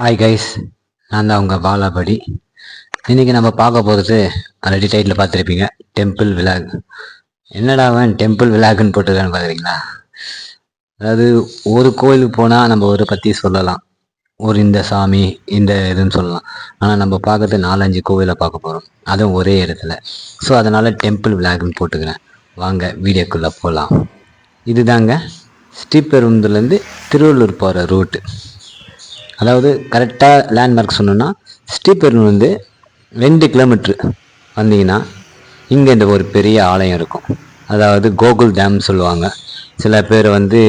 Hi guys நான் தான் உங்கள் பாலாபடி. இன்றைக்கி நம்ம பார்க்க போகிறது ஆல்ரெடி டைட்டில் பார்த்துருப்பீங்க டெம்பிள் விலாக் என்னடா அவன் டெம்பிள் விலாக்னு போட்டுருக்கான்னு பார்க்குறீங்களா? அதாவது ஒரு கோயிலுக்கு போனால் நம்ம ஒரு பற்றி சொல்லலாம். ஒரு இந்த சாமி இந்த இதுன்னு சொல்லலாம். ஆனால் நம்ம பார்க்கறது நாலஞ்சு கோவிலை பார்க்க போகிறோம் அதுவும் ஒரே இடத்துல. ஸோ அதனால் டெம்பிள் விலாக்னு போட்டுக்கிறேன். வாங்க வீடியோக்குள்ளே போகலாம் இதுதாங்க ஸ்ரீபெரும்புதூர்லேருந்து திருவள்ளூர் போகிற ரூட்டு அதாவது கரெக்டாக லேண்ட்மார்க் சொன்னோன்னா ஸ்ரீபெரும்பு வந்து ரெண்டு கிலோமீட்ரு வந்தீங்கன்னா இங்கே இந்த ஒரு பெரிய ஆலயம் இருக்கும். அதாவது கோகுல் டேம் சொல்லுவாங்க. சில பேர் வந்து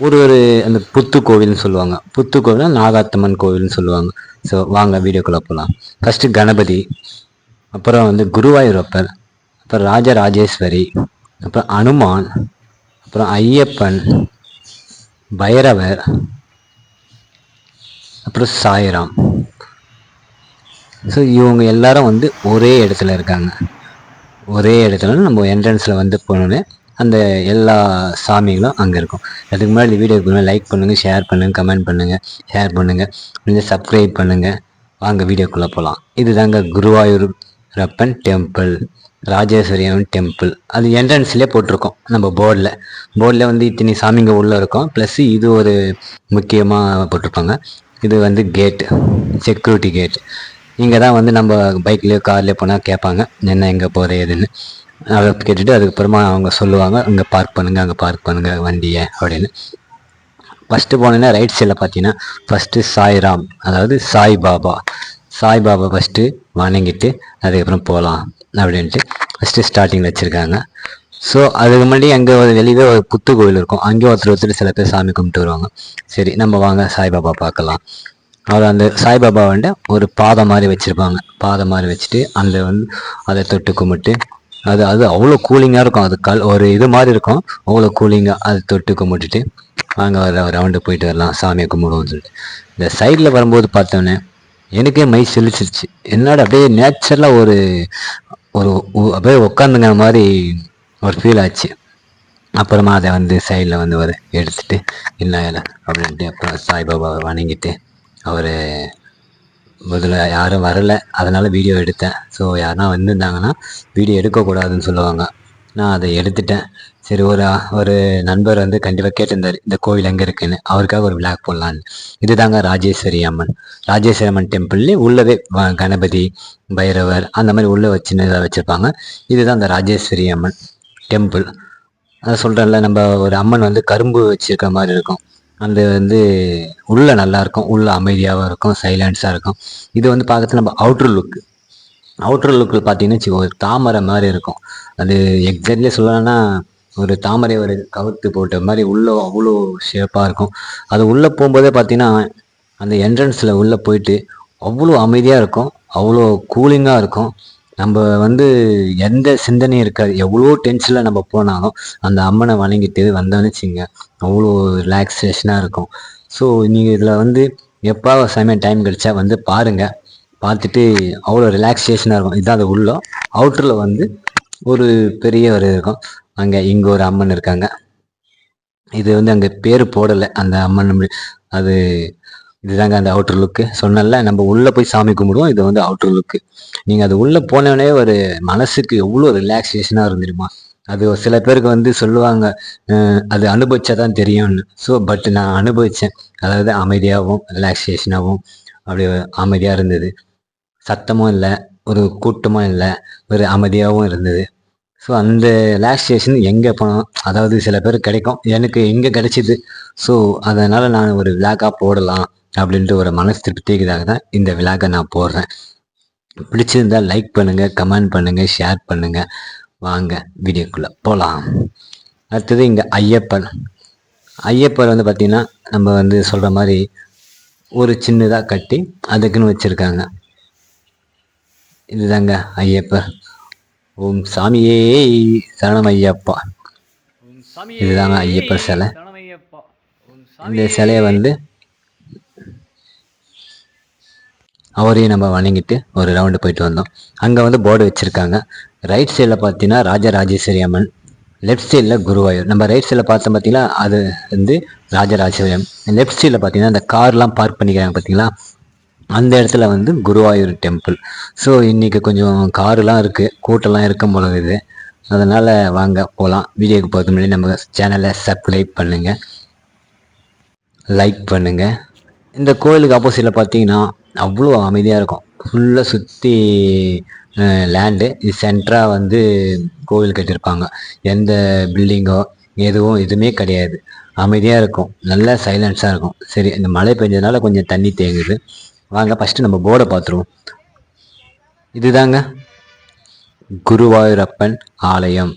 ஒரு ஒரு அந்த புத்து கோவில்னு சொல்லுவாங்க. புத்து நாகாத்தம்மன் கோவில்னு சொல்லுவாங்க. ஸோ வாங்க வீடியோக்குள்ளே போகலாம் ஃபஸ்ட்டு கணபதி அப்புறம் வந்து குருவாயூரப்பர் அப்புறம் ராஜராஜேஸ்வரி அப்புறம் அனுமான் அப்புறம் ஐயப்பன் பைரவர் அப்புறம் சாய்ராம். ஸோ இவங்க எல்லாரும் வந்து ஒரே இடத்துல இருக்காங்க. ஒரே இடத்துல நம்ம என்ட்ரன்ஸில் வந்து போனோன்னே அந்த எல்லா சாமிகளும் அங்கே இருக்கும். அதுக்கு முன்னாடி வீடியோக்கு லைக் பண்ணுங்கள் ஷேர் பண்ணுங்கள் கமெண்ட் பண்ணுங்கள் ஷேர் பண்ணுங்கள் கொஞ்சம் சப்ஸ்கிரைப் பண்ணுங்கள் வாங்க வீடியோக்குள்ளே போகலாம் இதுதாங்க குருவாயூர் ரப்பன் டெம்பிள் ராஜேஸ்வரியன் டெம்பிள் அது என்ட்ரன்ஸ்லேயே போட்டிருக்கோம். நம்ம போர்டில் போர்டில் வந்து இத்தனை சாமிங்க உள்ளே இருக்கும். ப்ளஸ் இது ஒரு முக்கியமாக போட்டிருப்பாங்க. இது வந்து கேட்டு செக்யூரிட்டி கேட் இங்கே தான் வந்து நம்ம பைக்லேயோ கார்லேயோ போனால் கேட்பாங்க என்ன எங்கே போகிற ஏதுன்னு அதை கேட்டுட்டு அதுக்கப்புறமா அவங்க சொல்லுவாங்க அங்கே பார்க் பண்ணுங்கள் அங்கே பார்க் பண்ணுங்கள் வண்டியை அப்படின்னு. ஃபஸ்ட்டு போனோன்னா ரைட் சைடில் பார்த்தீங்கன்னா ஃபஸ்ட்டு சாய்ராம் அதாவது சாய் பாபா சாய் பாபா ஃபஸ்ட்டு வணங்கிட்டு அதுக்கப்புறம் போகலாம் அப்படின்ட்டு ஃபஸ்ட்டு ஸ்டார்டிங்கில் வச்சுருக்காங்க. ஸோ அதுக்கு முன்னாடி அங்கே ஒரு வெளியே ஒரு புத்து கோவில் இருக்கும். அங்கேயும் ஒருத்தர் ஒருத்தர் சில பேர் சாமி கும்பிட்டு வருவாங்க. சரி நம்ம வாங்க சாய்பாபா பார்க்கலாம். அவர் அந்த சாய்பாபா வந்து ஒரு பாதை மாதிரி வச்சுருப்பாங்க. பாதை மாதிரி வச்சுட்டு அந்த வந்து அதை தொட்டு கும்பிட்டு அது அது அவ்வளோ கூலிங்காக இருக்கும். அது கல் ஒரு இது மாதிரி இருக்கும். அவ்வளோ கூலிங்காக அதை தொட்டு கும்பிட்டுட்டு வாங்க வர ரவுண்டு போயிட்டு வரலாம். சாமியை கும்பிடுவோம்னு சொல்லிட்டு. இந்த சைடில் வரும்போது பார்த்தோன்னே எனக்கே மை செழிச்சிருச்சு என்னோட அப்படியே நேச்சுரலாக ஒரு ஒரு அப்படியே உட்காந்துங்கிற மாதிரி ஒரு ஃபீல் ஆச்சு. அப்புறமா அதை வந்து சைடில் வந்து ஒரு எடுத்துட்டு இல்லை இல்லை அப்படின்ட்டு அப்புறம் சாய்பாபாவை வணங்கிட்டு அவர் முதல்ல யாரும் வரல அதனால் வீடியோ எடுத்தேன். ஸோ யாருனா வந்திருந்தாங்கன்னா வீடியோ எடுக்கக்கூடாதுன்னு சொல்லுவாங்க. நான் அதை எடுத்துட்டேன். சரி ஒரு ஒரு நண்பர் வந்து கண்டிப்பாக கேட்டிருந்தார் இந்த கோவில் எங்கே இருக்குன்னு? அவருக்காக ஒரு விளாக் போடலான்னு. இதுதாங்க ராஜேஸ்வரி அம்மன். ராஜேஸ்வரி அம்மன் டெம்பிள்லேயே உள்ளவே வ- கணபதி பைரவர் அந்த மாதிரி உள்ளே வச்சுன்னு வச்சுருப்பாங்க. இதுதான் அந்த ராஜேஸ்வரி அம்மன் டெம்பிள். அதை சொல்கிறேன்ல நம்ம ஒரு அம்மன் வந்து கரும்பு வச்சுருக்க மாதிரி இருக்கும். அந்த வந்து உள்ளே நல்லாயிருக்கும் உள்ளே அமைதியாகவும் இருக்கும் சைலன்ஸாக இருக்கும். இது வந்து பார்க்கறது நம்ம அவுட்ரு லுக்கு அவுட்ரு லுக்கில் பார்த்தீங்கன்னா ஒரு தாமரை மாதிரி இருக்கும். அது எக்ஸாக்ட்லி சொல்லணும்னா ஒரு தாமரை ஒரு கவுத்து போட்ட மாதிரி உள்ள அவ்வளோ ஷேப்பாக இருக்கும். அது உள்ளே போகும்போதே பார்த்தீங்கன்னா அந்த என்ட்ரன்ஸில் உள்ளே போயிட்டு அவ்வளோ அமைதியாக இருக்கும் அவ்வளோ கூலிங்காக இருக்கும். நம்ம வந்து எந்த சிந்தனையும் இருக்காது. எவ்வளோ டென்ஷனில் நம்ம போனாலும் அந்த அம்மனை வணங்கிட்டு வந்தோன்னு வச்சுங்க அவ்வளோ ரிலாக்ஸேஷனாக இருக்கும். ஸோ நீங்கள் இதில் வந்து எப்போ சமயம் டைம் கிடைச்சா வந்து பாருங்கள் பார்த்துட்டு அவ்வளோ ரிலாக்ஸேஷனாக இருக்கும். இதுதான் அது உள்ள அவுட்டரில் வந்து ஒரு பெரிய ஒரு இருக்கும். அங்கே இங்கே ஒரு அம்மன் இருக்காங்க. இது வந்து அங்கே பேர் போடலை அந்த அம்மன் அது இதுதாங்க அந்த அவுட்டர் லுக்கு சொன்னல நம்ம உள்ளே போய் சாமி கும்பிடுவோம் இது வந்து அவுட்டர் லுக்கு நீங்கள் அது உள்ளே போனவனே ஒரு மனசுக்கு எவ்வளோ ரிலாக்ஸேஷனாக இருந்துருமா அது ஒரு சில பேருக்கு வந்து சொல்லுவாங்க அது அனுபவிச்சா தான் தெரியும்னு. ஸோ பட் நான் அனுபவித்தேன் அதாவது அமைதியாகவும் ரிலாக்ஸேஷனாகவும் அப்படி அமைதியாக இருந்தது. சத்தமும் இல்லை ஒரு கூட்டமும் இல்லை ஒரு அமைதியாகவும் இருந்தது. ஸோ அந்த ரிலாக்ஸேஷன் எங்கே போனோம்? அதாவது சில பேர் கிடைக்கும். எனக்கு எங்கே கிடைச்சிது? ஸோ அதனால் நான் ஒரு விளாக்காக போடலாம் அப்படின்ட்டு ஒரு மனசு திருப்திக்காக தான் இந்த விளாக்கை நான் போடுறேன். பிடிச்சிருந்தா லைக் பண்ணுங்கள் கமெண்ட் பண்ணுங்கள் ஷேர் பண்ணுங்கள் வாங்க வீடியோக்குள்ளே போகலாம் அடுத்தது இங்கே ஐயப்பன். ஐயப்பர் வந்து பார்த்திங்கன்னா நம்ம வந்து சொல்கிற மாதிரி ஒரு சின்னதாக கட்டி அதுக்குன்னு வச்சுருக்காங்க. இதுதாங்க ஐயப்பர் ஓம் சாமியே சரணம் ஐயப்பா இதுதாங்க ஐயப்பர் சிலை. இந்த சிலையை வந்து அவரையும் நம்ம வணங்கிட்டு ஒரு ரவுண்டு போயிட்டு வந்தோம். அங்கே வந்து போர்டு வச்சுருக்காங்க. ரைட் சைடில் பார்த்தீங்கன்னா ராஜராஜேஸ்வரி அம்மன். லெஃப்ட் சைடில் குருவாயூர். நம்ம ரைட் சைடில் பார்த்தோம் பார்த்தீங்களா அது வந்து ராஜராஜபுரம் லெஃப்ட் சைடில் பார்த்தீங்கன்னா அந்த கார்லாம் பார்க் பண்ணிக்கிறாங்க பார்த்தீங்களா? அந்த இடத்துல வந்து குருவாயூர் டெம்பிள் ஸோ இன்றைக்கி கொஞ்சம் காருலாம் இருக்குது கூட்டம்லாம் இருக்கும் போல இது அதனால் வாங்க போகலாம் வீடியோக்கு போகிறதுக்கு முன்னாடி நம்ம சேனலை சப்ஸ்கிரைப் பண்ணுங்கள் லைக் பண்ணுங்கள் இந்த கோயிலுக்கு ஆப்போசிட்டில் பார்த்தீங்கன்னா அவ்வளோ அமைதியாக இருக்கும். ஃபுல்லாக சுற்றி லேண்டு இது சென்டராக வந்து கோவில் கட்டியிருப்பாங்க. எந்த பில்டிங்கோ எதுவும் எதுவுமே கிடையாது. அமைதியாக இருக்கும். நல்ல சைலன்ஸாக இருக்கும். சரி இந்த மழை பெஞ்சதுனால கொஞ்சம் தண்ணி தேங்குது. வாங்க ஃபஸ்ட்டு நம்ம போர்டை பார்த்துருவோம். இதுதாங்க குருவாயூரப்பன் ஆலயம்.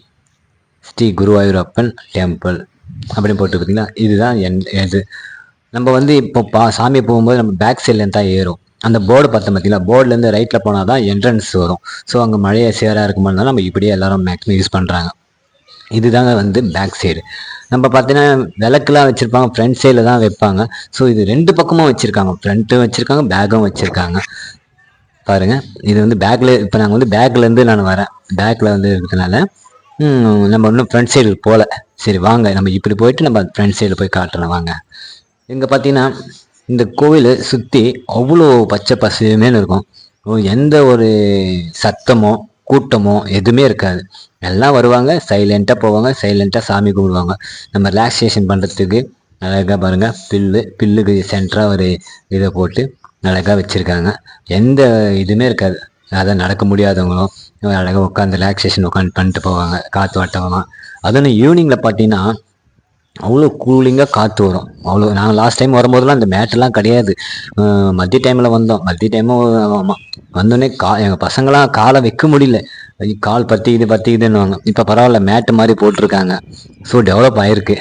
ஸ்ரீ குருவாயூரப்பன் டெம்பிள் அப்படின்னு போட்டு பார்த்தீங்களா இதுதான் என் இது. நம்ம வந்து இப்போ பா சாமி போகும்போது நம்ம பேக் சைட்லேருந்து தான் ஏறும். அந்த போர்டு பார்த்தோம் பார்த்தீங்களா? போர்டுலேருந்து ரைட்டில் போனால் தான் என்ட்ரன்ஸ் வரும். ஸோ அங்கே மழையை சேராக இருக்கும்போது நம்ம இப்படியே எல்லாரும் மேக்ஸிமம் யூஸ் பண்ணுறாங்க இதுதாங்க வந்து பேக் சைடு நம்ம பார்த்தீங்கன்னா விளக்குலாம் வச்சுருப்பாங்க ஃப்ரண்ட் சைடில் தான் வைப்பாங்க. ஸோ இது ரெண்டு பக்கமும் வச்சுருக்காங்க. ஃப்ரண்ட்டும் வச்சுருக்காங்க பேக்கும் வச்சுருக்காங்க. பாருங்கள் இது வந்து பேக்கில் இப்போ நாங்கள் வந்து பேக்லேருந்து நான் வரேன். பேக்கில் வந்து இருக்கிறதுனால நம்ம இன்னும் ஃப்ரண்ட் சைடு போகல சரி வாங்க நம்ம இப்படி போயிட்டு நம்ம ஃப்ரண்ட் சைடில் போய் காட்டுறோம் வாங்க. இங்கே பார்த்தீங்கன்னா இந்த கோவில் சுற்றி அவ்வளோ பச்சை பசுமேனு இருக்கும். எந்த ஒரு சத்தமோ கூட்டமோ எதுவுமே இருக்காது. எல்லாம் வருவாங்க சைலண்ட்டாக போவாங்க சைலண்ட்டாக சாமி கும்பிடுவாங்க. நம்ம ரிலாக்ஸேஷன் பண்ணுறதுக்கு அழகாக பாருங்கள் பில்லு பில்லுக்கு சென்டராக ஒரு இதை போட்டு அழகாக வச்சுருக்காங்க. எந்த இதுவுமே இருக்காது. அதான் நடக்க முடியாதவங்களும் அழகாக உட்காந்து ரிலாக்ஸேஷன் உட்காந்து பண்ணிட்டு போவாங்க காற்று வாட்டவங்க. அதுவும் ஈவினிங்கில் பார்த்தீங்கன்னா அவ்வளோ கூலிங்காக காற்று வரும். அவ்வளோ நாங்கள் லாஸ்ட் டைம் வரும்போதெல்லாம் அந்த மேட்டெல்லாம் கிடையாது. மதிய டைமில் வந்தோம். மதிய டைமும் ஆமாம் வந்தோடனே கா எங்கள் பசங்களாம் காலை வைக்க முடியல. ஐயோ, கால் பற்றிக்குது பற்றிக்குதுன்னுவாங்க இப்போ பரவாயில்ல மேட்டு மாதிரி போட்டிருக்காங்க. ஸோ டெவலப் ஆகிருக்கு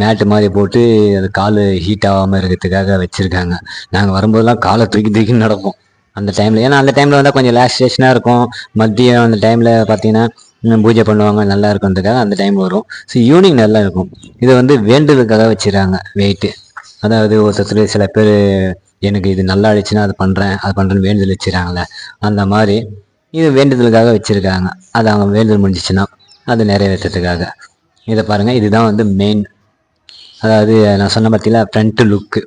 மேட்டு மாதிரி போட்டு அது கால் ஹீட் ஆகாமல் இருக்கிறதுக்காக வச்சுருக்காங்க. நாங்கள் வரும்போதெல்லாம் காலை தூக்கி தூக்கி நடப்போம். அந்த டைமில் ஏன்னா அந்த டைமில் வந்தால் கொஞ்சம் லாஸ்டேஷனாக இருக்கும். மதியம் அந்த டைமில் பார்த்தீங்கன்னா பூஜை பண்ணுவாங்க நல்லா இருக்குன்றதுக்காக அந்த டைம் வரும். ஸோ ஈவினிங் நல்லா இருக்கும். இது வந்து வேண்டுதலுக்காக வச்சுருக்காங்க வெயிட்டு அதாவது ஒருத்தர் சில பேர் எனக்கு இது நல்லா ஆயிடுச்சுன்னா அது பண்ணுறேன் அது பண்ணுறேன்னு வேண்டுதல் வச்சுருக்காங்களே அந்த மாதிரி இது வேண்டுதலுக்காக வச்சுருக்காங்க. அது அவங்க வேண்டுதல் முடிஞ்சிச்சுன்னா அது நிறைவேற்றத்துக்காக. இதை பாருங்கள் இதுதான் வந்து மெயின் அதாவது நான் சொன்ன பார்த்தீங்களா ஃப்ரண்ட்டு லுக்கு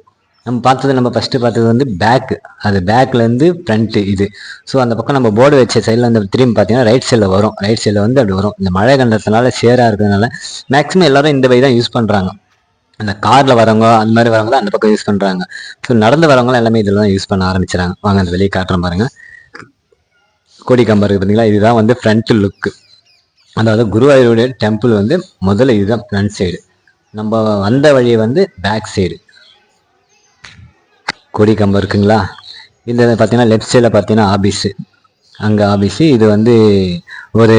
நம்ம பார்த்தது நம்ம ஃபஸ்ட்டு பார்த்தது வந்து பேக்கு அது பேக்லேருந்து ஃப்ரண்ட்டு இது. ஸோ அந்த பக்கம் நம்ம போர்டு வச்ச சைடில் வந்து திரும்பி பார்த்தீங்கன்னா ரைட் சைடில் வரும். ரைட் சைடில் வந்து அப்படி வரும். இந்த மழை கண்டத்தினால சேராக இருக்கிறதுனால மேக்ஸிமம் எல்லோரும் இந்த வழி தான் யூஸ் பண்ணுறாங்க அந்த காரில் வரவங்க அந்த மாதிரி வரவங்க தான் அந்த பக்கம் யூஸ் பண்ணுறாங்க ஸோ நடந்து வரவங்க எல்லாமே இதில் தான் யூஸ் பண்ண ஆரம்பிச்சிடறாங்க வாங்க அந்த வெளியே காட்டுறேன் பாருங்க. கொடி கம்பம் இருக்குது பார்த்தீங்களா இதுதான் வந்து ஃப்ரண்ட் லுக்கு அதாவது குருவாயூருடைய டெம்பிள் வந்து முதல்ல இதுதான் ஃப்ரண்ட் சைடு நம்ம வந்த வழி வந்து பேக் சைடு கொடி கம்பம் இருக்குங்களா? இந்த பார்த்தீங்கன்னா லெஃப்ட் சைடில் பார்த்தீங்கன்னா ஆபீஸு அங்கே ஆபீஸு இது வந்து ஒரு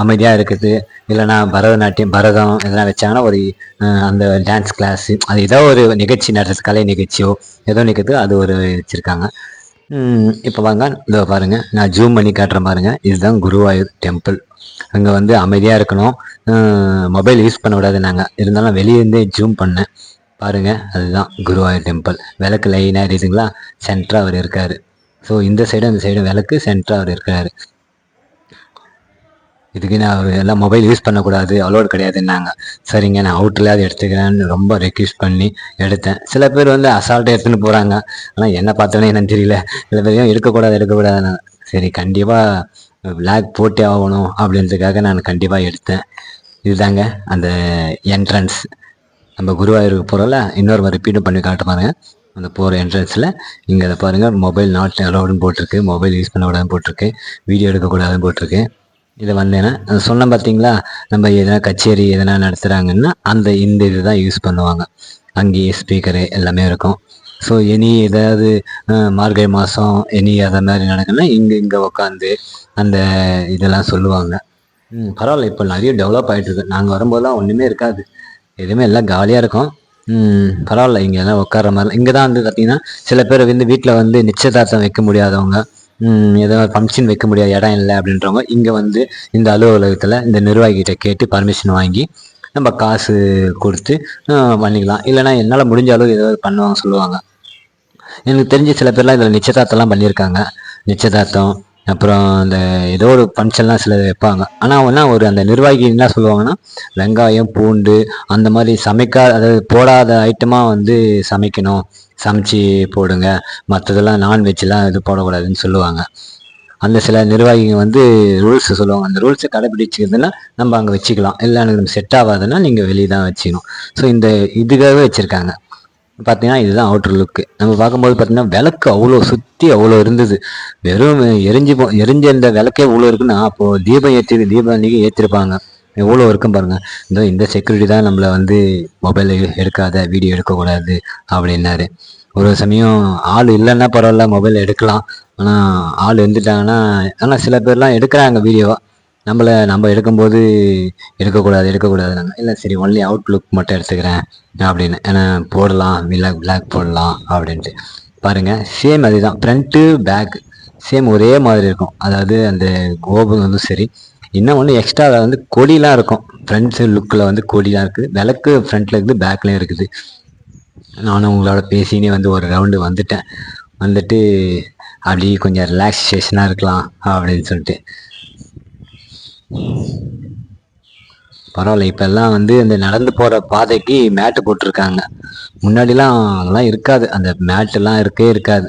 அமைதியாக இருக்குது. இல்லைன்னா பரதநாட்டியம் பரதம் இதெல்லாம் வச்சாங்கன்னா ஒரு அந்த டான்ஸ் கிளாஸு அது ஏதோ ஒரு நிகழ்ச்சி நடத்துறது கலை நிகழ்ச்சியோ ஏதோ நிற்கிறது அது ஒரு வச்சுருக்காங்க. இப்போ வாங்க இதோ பாருங்கள் நான் ஜூம் பண்ணி காட்டுறேன் பாருங்கள் இதுதான் குருவாயூர் டெம்பிள் அங்கே வந்து அமைதியாக இருக்கணும். மொபைல் யூஸ் பண்ண விடாது நாங்கள் இருந்தாலும் வெளியேருந்தே ஜூம் பண்ணேன் பாருங்கள் அதுதான் குருவாயூர் டெம்பிள் விளக்கு லைனாக இருக்குதுங்களா? சென்டராக அவர் இருக்கார். ஸோ இந்த சைடும் அந்த சைடும் விளக்கு சென்டராக அவர் இருக்கார். இதுக்கு நான் அவர் எல்லாம் மொபைல் யூஸ் பண்ணக்கூடாது அலோட் கிடையாதுன்னாங்க. சரிங்க நான் அவுட்டரில் அதை எடுத்துக்கிறேன்னு ரொம்ப ரெக்யூஸ்ட் பண்ணி எடுத்தேன். சில பேர் வந்து அசால்ட்டாக எடுத்துன்னு போகிறாங்க ஆனால் என்ன பார்த்தோன்னே என்னன்னு தெரியல. சில பேரையும் எடுக்கக்கூடாது எடுக்கக்கூடாதுன்னு. சரி கண்டிப்பாக பிளாக் போட்டே ஆகணும் அப்படின்றதுக்காக நான் கண்டிப்பாக எடுத்தேன். இதுதாங்க அந்த என்ட்ரன்ஸ் நம்ம குருவாயூருக்கு போகிறோம்ல இன்னொரு ரிப்பீட்டும் பண்ணி காட்ட அந்த போகிற என்ட்ரன்ஸில் இங்கே அதை பாருங்கள் மொபைல் நாட் அலோடுன்னு போட்டிருக்கு. மொபைல் யூஸ் பண்ணக்கூடாதுன்னு போட்டிருக்கு. வீடியோ எடுக்கக்கூடாதுன்னு போட்டிருக்கு. இதை வந்தேன்னா அது சொன்னேன் பார்த்தீங்களா? நம்ம எதனா கச்சேரி எதனா நடத்துகிறாங்கன்னா அந்த இந்த இது தான் யூஸ் பண்ணுவாங்க. அங்கேயே ஸ்பீக்கரு எல்லாமே இருக்கும். ஸோ இனி ஏதாவது மார்கழி மாதம் இனி அதை மாதிரி நடக்குன்னா இங்கே இங்கே உட்காந்து அந்த இதெல்லாம் சொல்லுவாங்க. ம் பரவாயில்ல இப்போ நிறைய டெவலப் ஆகிட்டு இருக்கு நாங்கள் வரும்போதெல்லாம் ஒன்றுமே இருக்காது. எதுவுமே எல்லாம் காலியாக இருக்கும். பரவாயில்ல. இங்கே எல்லாம் உட்கார மாதிரி இங்கே தான் வந்து பார்த்தீங்கன்னா சில பேர் வந்து வீட்டில் வந்து நிச்சயதார்த்தம் வைக்க முடியாதவங்க ம், ஏதோ ஃபங்க்ஷன் வைக்க முடியாத இடம் இல்லை அப்படின்றவங்க இங்கே வந்து இந்த அலுவலகத்தில் இந்த நிர்வாகிகிட்ட கேட்டு பர்மிஷன் வாங்கி நம்ம காசு கொடுத்து பண்ணிக்கலாம். இல்லைன்னா என்னால் முடிஞ்ச அளவு ஏதாவது பண்ணுவாங்க சொல்லுவாங்க. எனக்கு தெரிஞ்ச சில பேர்லாம் இதில் நிச்சயதார்த்தம்லாம் பண்ணியிருக்காங்க. நிச்சயதார்த்தம் அப்புறம் அந்த ஏதோ ஒரு ஃபங்க்ஷன்லாம் சில வைப்பாங்க. ஆனால் அவங்கன்னா ஒரு அந்த நிர்வாகி என்ன சொல்லுவாங்கன்னா வெங்காயம் பூண்டு அந்த மாதிரி சமைக்காத அதாவது போடாத ஐட்டமாக வந்து சமைக்கணும். சமைச்சு போடுங்க. மற்றதெல்லாம் நான்வெஜ்லாம் இது போடக்கூடாதுன்னு சொல்லுவாங்க. அந்த சில நிர்வாகிங்க வந்து ரூல்ஸ் சொல்லுவாங்க. அந்த ரூல்ஸை கடைபிடிச்சிக்கிறதுனா நம்ம அங்கே வச்சுக்கலாம். இல்லை எனக்கு செட் ஆகாதுன்னா நீங்கள் வெளியே தான் வச்சுக்கணும். ஸோ இந்த இதுக்காகவே வச்சுருக்காங்க. பார்த்தீங்கன்னா இதுதான் அவுட்ரு லுக்கு நம்ம பார்க்கும்போது பார்த்தீங்கன்னா விளக்கு அவ்வளோ சுற்றி அவ்வளோ இருந்தது. வெறும் எரிஞ்சு போ எரிஞ்ச இந்த விளக்கே இவ்வளோ இருக்குன்னா அப்போது தீபம் ஏற்றி தீபாவளிக்கு ஏற்றிருப்பாங்க எவ்வளோ இருக்கும் பாருங்கள் இந்த இந்த செக்யூரிட்டி தான் நம்மளை வந்து மொபைல் எடுக்காத வீடியோ எடுக்கக்கூடாது அப்படின்னாரு. ஒரு சமயம் ஆள் இல்லைன்னா பரவாயில்ல மொபைல் எடுக்கலாம். ஆனால் ஆள் இருந்துட்டாங்கன்னா ஆனால் சில பேர்லாம் எடுக்கிறாங்க வீடியோவாக நம்மளை நம்ம எடுக்கும்போது எடுக்கக்கூடாது எடுக்கக்கூடாது நாங்கள் இல்லை சரி ஒன்லி அவுட் லுக் மட்டும் எடுத்துக்கிறேன் அப்படின்னு. ஏன்னா போடலாம் விலாக் பிளாக் போடலாம் அப்படின்ட்டு. பாருங்கள் சேம் அதுதான். ஃப்ரண்ட்டு பேக் சேம் ஒரே மாதிரி இருக்கும். அதாவது அந்த கோபுரம் வந்து சரி. இன்னும் ஒன்று எக்ஸ்ட்ரா வந்து கொடிலாம் இருக்கும். ஃப்ரெண்ட்ஸு லுக்கில் வந்து கொடிலாம் இருக்குது விளக்கு ஃப்ரண்ட்டில் இருக்குது பேக்லேயும் இருக்குது. நானும் உங்களோட பேசினே வந்து ஒரு ரவுண்டு வந்துட்டேன். வந்துட்டு அப்படி கொஞ்சம் ரிலாக்ஸேஷனாக இருக்கலாம் அப்படின்னு சொல்லிட்டு. பரவாயில்ல இப்போல்லாம் வந்து இந்த நடந்து போகிற பாதைக்கு மேட்டு போட்டிருக்காங்க. முன்னாடிலாம் அதெல்லாம் இருக்காது. அந்த மேட்டெல்லாம் இருக்கே இருக்காது.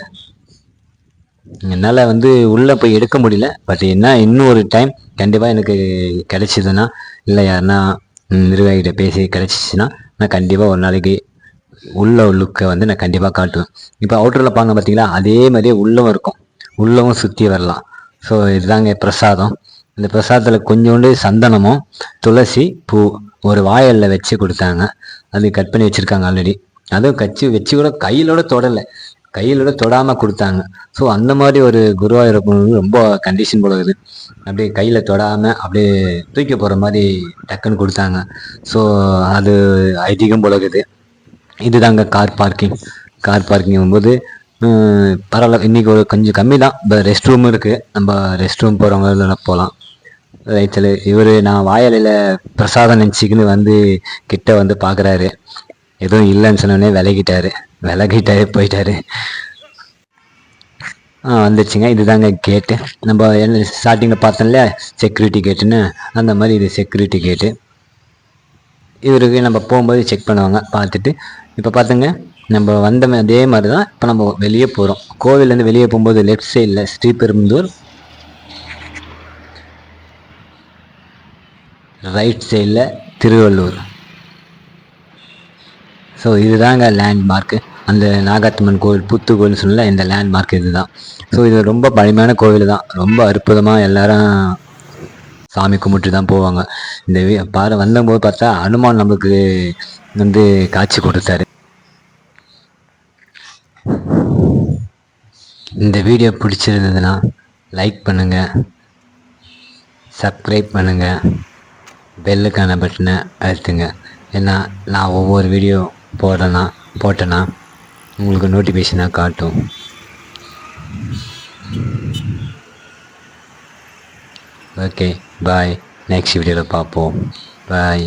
என்னால் வந்து உள்ளே போய் எடுக்க முடியல. பட் என்ன இன்னும் ஒரு டைம் கண்டிப்பாக எனக்கு கிடைச்சிதுன்னா இல்லை யாருன்னா நிர்வாகிகிட்ட பேசி கிடச்சிச்சின்னா நான் கண்டிப்பாக ஒரு நாளைக்கு உள்ள லுக்கை வந்து நான் கண்டிப்பாக காட்டுவேன். இப்போ அவுட்டரில் பாங்க பார்த்தீங்களா அதே மாதிரியே உள்ளவும் இருக்கும். உள்ளவும் சுற்றி வரலாம். ஸோ இதுதாங்க பிரசாதம். இந்த பிரசாதத்தில் கொஞ்சோண்டு சந்தனமும் துளசி பூ ஒரு வாயலில் வச்சு கொடுத்தாங்க. அது கட் பண்ணி வச்சுருக்காங்க ஆல்ரெடி அதுவும் கச்சி வச்சு கூட கையிலோட தொடலை. கையிலோட தொடாமல் கொடுத்தாங்க. ஸோ அந்த மாதிரி ஒரு குருவாயூரப்பன் ரொம்ப கண்டிஷன் போல இருக்குது. அப்படியே கையில் தொடாமல் அப்படியே தூக்கி போகிற மாதிரி டக்குன்னு கொடுத்தாங்க. ஸோ அது ஐதீகம் போல இருக்குது. இதுதாங்க கார் பார்க்கிங் கார் பார்க்கிங் போது பரவாயில்ல. இன்றைக்கி ஒரு கொஞ்சம் கம்மி தான் இப்போ ரெஸ்ட் ரூம் இருக்குது நம்ம ரெஸ்ட் ரூம் போகிறவங்க போகலாம் ரைட்டில். இவர் நான் வாயலையில் பிரசாதம் நினச்சிக்கின்னு வந்து கிட்ட வந்து பார்க்குறாரு எதுவும் இல்லைன்னு சொன்னோடனே விலகிட்டாரு. விலகிட்டாரு போயிட்டாரு. ஆ வந்துச்சுங்க இதுதாங்க கேட்டு. நம்ம என்ன ஸ்டார்டிங்கில் பார்த்தோம்ல செக்யூரிட்டி கேட்டுன்னு அந்த மாதிரி இது செக்யூரிட்டி கேட்டு இவருக்கு நம்ம போகும்போது செக் பண்ணுவாங்க பார்த்துட்டு. இப்போ பார்த்துங்க நம்ம வந்த அதே மாதிரி தான் இப்போ நம்ம வெளியே போகிறோம் கோவிலேருந்து வெளியே போகும்போது லெஃப்ட் சைடில் ஸ்ரீபெரும்புதூர் ரைட் சைடில் திருவள்ளூர். ஸோ இதுதாங்க லேண்ட்மார்க்கு அந்த நாகாத்தம்மன் கோவில் புத்து கோவில்னு சொல்லல இந்த லேண்ட்மார்க் இது தான் ஸோ இது ரொம்ப பழமையான கோவில் தான். ரொம்ப அற்புதமாக எல்லாரும் சாமி கும்பிட்டு தான் போவாங்க. இந்த பாரு வந்தபோது பார்த்தா அனுமான் நம்மளுக்கு வந்து காட்சி கொடுத்தாரு. இந்த வீடியோ பிடிச்சிருந்ததுன்னா லைக் பண்ணுங்கள் சப்ஸ்கிரைப் பண்ணுங்கள் பெல்லுக்கான பட்டனை அழுத்துங்க. ஏன்னா நான் ஒவ்வொரு வீடியோ போடுறேன்னா போட்டேன்னா உங்களுக்கு நோட்டிஃபிகேஷனாக காட்டும். ஓகே பாய் நெக்ஸ்ட் வீடியோவில் பார்ப்போம். பாய்